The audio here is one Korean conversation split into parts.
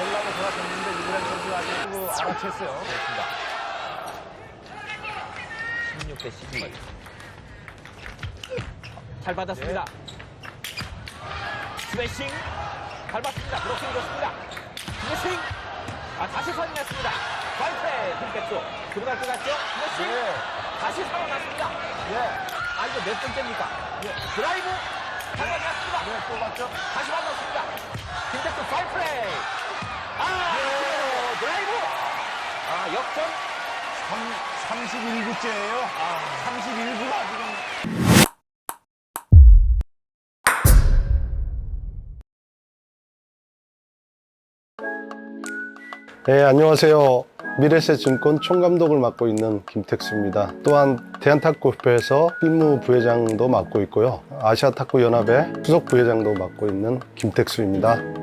볼라고 돌아섰는데 유브란 선수가 아주 그 알아챘어요. 그렇습니다. 16대 11. 잘 받았습니다. 스매싱. 잘 받습니다. 브로킹 좋습니다. 스매싱. 아, 다시 선이났습니다. 핀백 쪽. 들어갈 것 같죠? 스매싱. 예. 다시 살아났습니다. 예. 아, 이거 몇 번째입니까? 예. 드라이브. 잘 받았습니다. 네, 또 맞죠? 다시 31구째예요. 아, 31구가 지금 네, 안녕하세요. 미래세증권 총감독을 맡고 있는 김택수입니다. 또한 대한탁구협회에서 필무 부회장도 맡고 있고요. 아시아탁구연합의 수석 부회장도 맡고 있는 김택수입니다.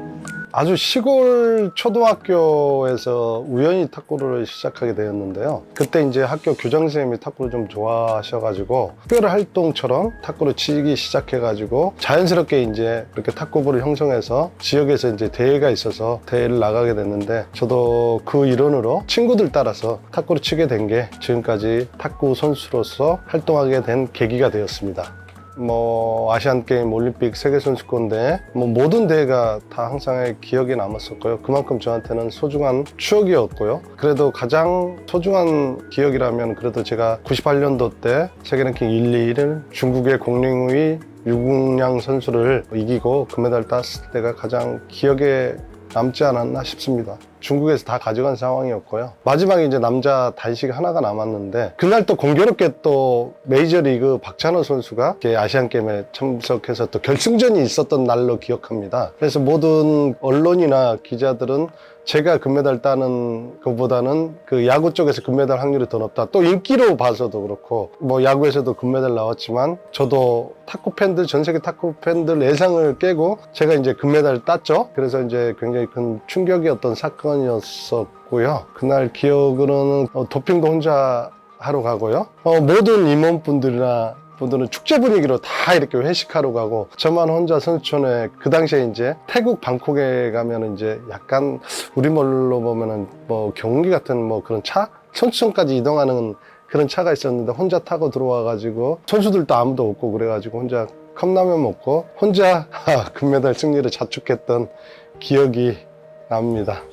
아주 시골 초등학교에서 우연히 탁구를 시작하게 되었는데요. 그때 이제 학교 교장 선생님이 탁구를 좀 좋아하셔가지고 특별 활동처럼 탁구를 치기 시작해가지고 자연스럽게 이제 이렇게 탁구부를 형성해서 지역에서 이제 대회가 있어서 대회를 나가게 됐는데 저도 그 일원으로 친구들 따라서 탁구를 치게 된 게 지금까지 탁구 선수로서 활동하게 된 계기가 되었습니다. 뭐 아시안 게임, 올림픽, 세계 선수권대 뭐 모든 대회가 다 항상 기억에 남았었고요. 그만큼 저한테는 소중한 추억이었고요. 그래도 가장 소중한 기억이라면 그래도 제가 98년도 때 세계 랭킹 1, 2위를 중국의 공링의 유궁양 선수를 이기고 금메달 땄을 때가 가장 기억에 남지 않았나 싶습니다. 중국에서 다 가져간 상황이었고요. 마지막에 이제 남자 단식 하나가 남았는데 그날 또 공교롭게 또 메이저리그 박찬호 선수가 아시안 게임에 참석해서 또 결승전이 있었던 날로 기억합니다. 그래서 모든 언론이나 기자들은 제가 금메달 따는 것보다는 그 야구 쪽에서 금메달 확률이 더 높다. 또 인기로 봐서도 그렇고 뭐 야구에서도 금메달 나왔지만 저도 탁구 팬들 전 세계 탁구 팬들 예상을 깨고 제가 이제 금메달 땄죠. 그래서 이제 굉장히 큰 충격이었던 사건 이었었고요. 그날 기억으로는 어, 도핑도 혼자 하러 가고요. 어, 모든 임원분들이나 분들은 축제 분위기로 다 이렇게 회식하러 가고 저만 혼자 선수촌에 그 당시에 이제 태국 방콕에 가면 이제 약간 우리말로 보면은 뭐 경기 같은 뭐 그런 차 선수촌까지 이동하는 그런 차가 있었는데 혼자 타고 들어와 가지고 선수들도 아무도 없고 그래 가지고 혼자 컵라면 먹고 혼자 금메달 승리를 자축했던 기억이 납니다.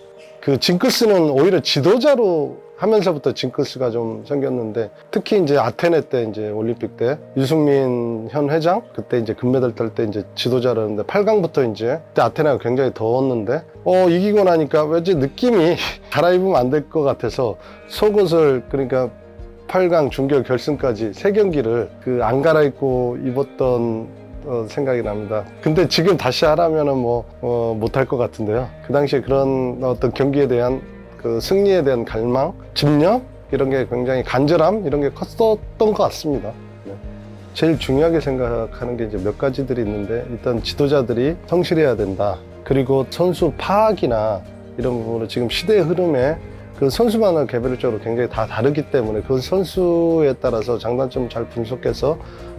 그 징크스는 오히려 지도자로 하면서부터 징크스가 좀 생겼는데 특히 이제 아테네 때 이제 올림픽 때 유승민 현 회장 그때 이제 금메달 딸 때 이제 지도자라는데 8강부터 이제 그때 아테네가 굉장히 더웠는데 어 이기고 나니까 왠지 느낌이 갈아입으면 안 될 것 같아서 속옷을 그러니까 8강 중결 결승까지 세 경기를 그 안 갈아입고 입었던 어, 생각이 납니다. 근데 지금 다시 하라면은 뭐 어, 못할 것 같은데요. 그 당시에 그런 어떤 경기에 대한 그 승리에 대한 갈망, 집념 이런 게 굉장히 간절함 이런 게 컸었던 것 같습니다. 네. 제일 중요하게 생각하는 게 이제 몇 가지들이 있는데 일단 지도자들이 성실해야 된다. 그리고 선수 파악이나 이런 부분을 지금 시대의 흐름에 그 선수마다 개별적으로 굉장히 다 다르기 때문에 그 선수에 따라서 장단점 잘 분석해서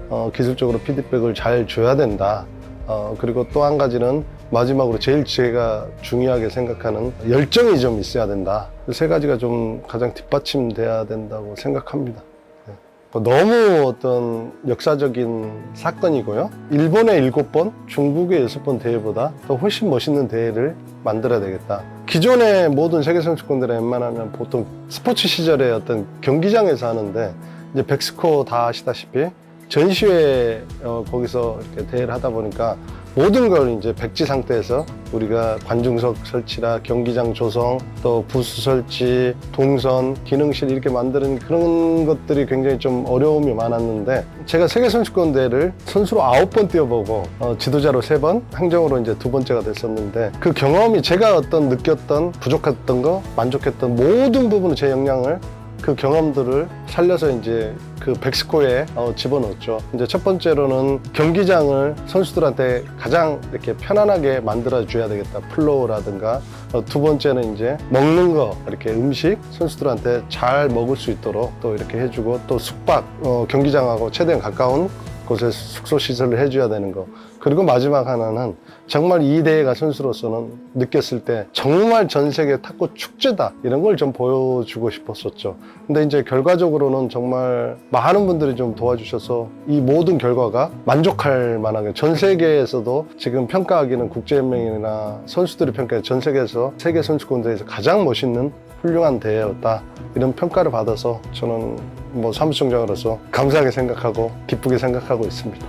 어, 기술적으로 피드백을 잘 줘야 된다. 어, 그리고 또 한 가지는 마지막으로 제일 제가 중요하게 생각하는 열정이 좀 있어야 된다. 그세 가지가 좀 가장 뒷받침돼야 된다고 생각합니다. 네. 뭐 너무 어떤 역사적인 사건이고요. 일본의 일곱 번, 중국의 여섯 번 대회보다 더 훨씬 멋있는 대회를 만들어야 되겠다. 기존의 모든 세계 선수권들은 웬만하면 보통 스포츠 시절에 어떤 경기장에서 하는데 이제 백스코 다 아시다시피 전시회 어, 거기서 이렇게 대회를 하다 보니까 모든 걸 이제 백지 상태에서 우리가 관중석 설치나 경기장 조성 또 부스 설치 동선 기능실 이렇게 만드는 그런 것들이 굉장히 좀 어려움이 많았는데 제가 세계 선수권 대회를 선수로 아홉 번 뛰어보고 어, 지도자로 세 번 행정으로 이제 두 번째가 됐었는데 그 경험이 제가 어떤 느꼈던 부족했던 거 만족했던 모든 부분을 제 역량을 그 경험들을 살려서 이제 그 백스코에 어, 집어넣었죠. 이제 첫 번째로는 경기장을 선수들한테 가장 이렇게 편안하게 만들어줘야 되겠다. 플로우라든가 어, 두 번째는 이제 먹는 거 이렇게 음식 선수들한테 잘 먹을 수 있도록 또 이렇게 해주고 또 숙박 어, 경기장하고 최대한 가까운 곳에 숙소 시설을 해줘야 되는 거. 그리고 마지막 하나는 정말 이 대회가 선수로서는 느꼈을 때 정말 전 세계 탁구 축제다 이런 걸 좀 보여주고 싶었었죠. 근데 이제 결과적으로는 정말 많은 분들이 좀 도와주셔서 이 모든 결과가 만족할 만하게 전 세계에서도 지금 평가하기는 국제연맹이나 선수들이 평가해 전 세계에서 세계 선수권대회에서 가장 멋있는 훌륭한 대회였다 이런 평가를 받아서 저는 뭐 사무총장으로서 감사하게 생각하고 기쁘게 생각하고 있습니다.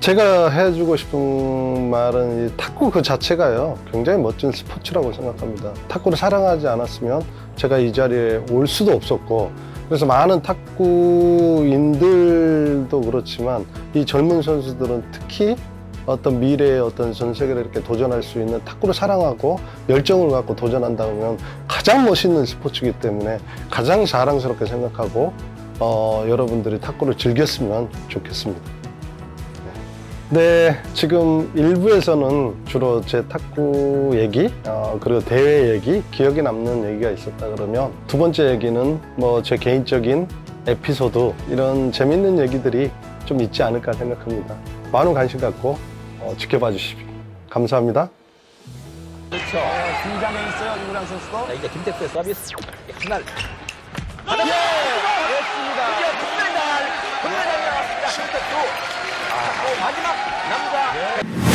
제가 해주고 싶은 말은 이 탁구 그 자체가요 굉장히 멋진 스포츠라고 생각합니다. 탁구를 사랑하지 않았으면 제가 이 자리에 올 수도 없었고 그래서 많은 탁구인들도 그렇지만 이 젊은 선수들은 특히 어떤 미래의 어떤 전 세계를 이렇게 도전할 수 있는 탁구를 사랑하고 열정을 갖고 도전한다면 가장 멋있는 스포츠이기 때문에 가장 자랑스럽게 생각하고 어, 여러분들이 탁구를 즐겼으면 좋겠습니다. 네, 지금 일부에서는 주로 제 탁구 얘기, 어, 그리고 대회 얘기, 기억에 남는 얘기가 있었다 그러면 두 번째 얘기는 뭐 제 개인적인 에피소드, 이런 재밌는 얘기들이 좀 있지 않을까 생각합니다. 많은 관심 갖고 어, 지켜봐 주십시오. 감사합니다. 그렇죠. 네, 긴장해 있어요, 유구랑 선수도. 자, 이제 김택수의 서비스. 한날. 예, 됐습니다. 드디어 금메달! 금메달이 나왔습니다. 김택수. 아, 또 마지막 남자.